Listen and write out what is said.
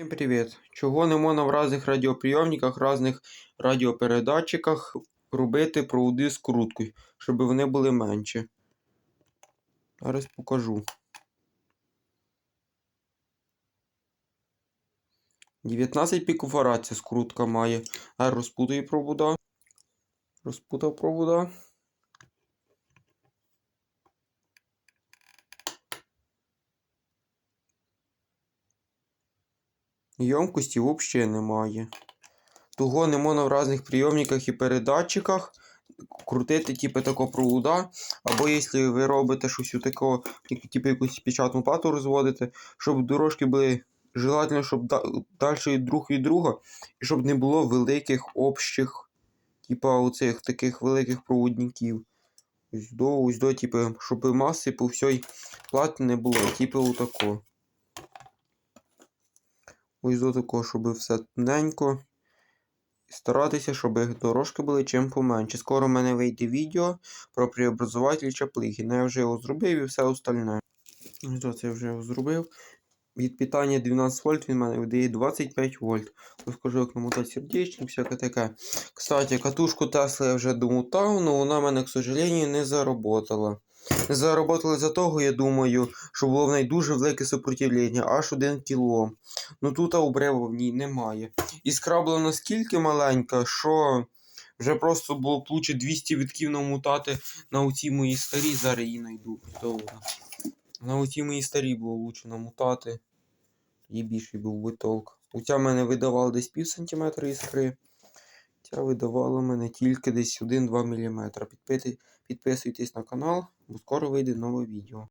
Всім привіт! Чого не можна в різних радіоприйомниках, різних радіопередатчиках робити проводи з круткою, щоб вони були менші. Зараз покажу. 19 пікофарад ця скрутка має. А розпутаю провода. Розпутав провода. Ємкості взагалі немає. Того не можна в різних прийомниках і передатчиках крутити, типу, такого провода. Або якщо ви робите щось у такого, типу якусь печатну плату розводите, щоб дорожки були желательно, щоб далі друг від друга, і щоб не було великих общих, типу, оцих таких великих проводників. Ось до, ось до, типу, щоб маси по всій платі не було, типу, отако. Ось до такого, щоб все тоненько. Старатися, щоб дорожки були чим поменше. Скоро в мене вийде відео про преобразователь чаплихи. Ну, я вже його зробив і все остальне. Ось це я вже його зробив. Від питання 12 вольт він мене видає 25 вольт. Розкажу, як сердечник, всяке таке. Кстати, катушку Тесла я вже домотав, але вона в мене, к сожалению, не заработала. Не заработала за того, я думаю, що було в неї дуже велике сопротивлення, аж 1 кіло. Ну тут обрева в ній немає. Іскра була наскільки маленька, що вже просто було б лучше 200 вітків намотати на оці мої старі, зараз її знайду. На оці мої старі було лучше намотати. І більший був би толк. Оця мене видавала десь пів сантиметра іскри. Ця видавала мене тільки десь 1-2 мм. Підписуйтесь на канал, бо скоро вийде нове відео.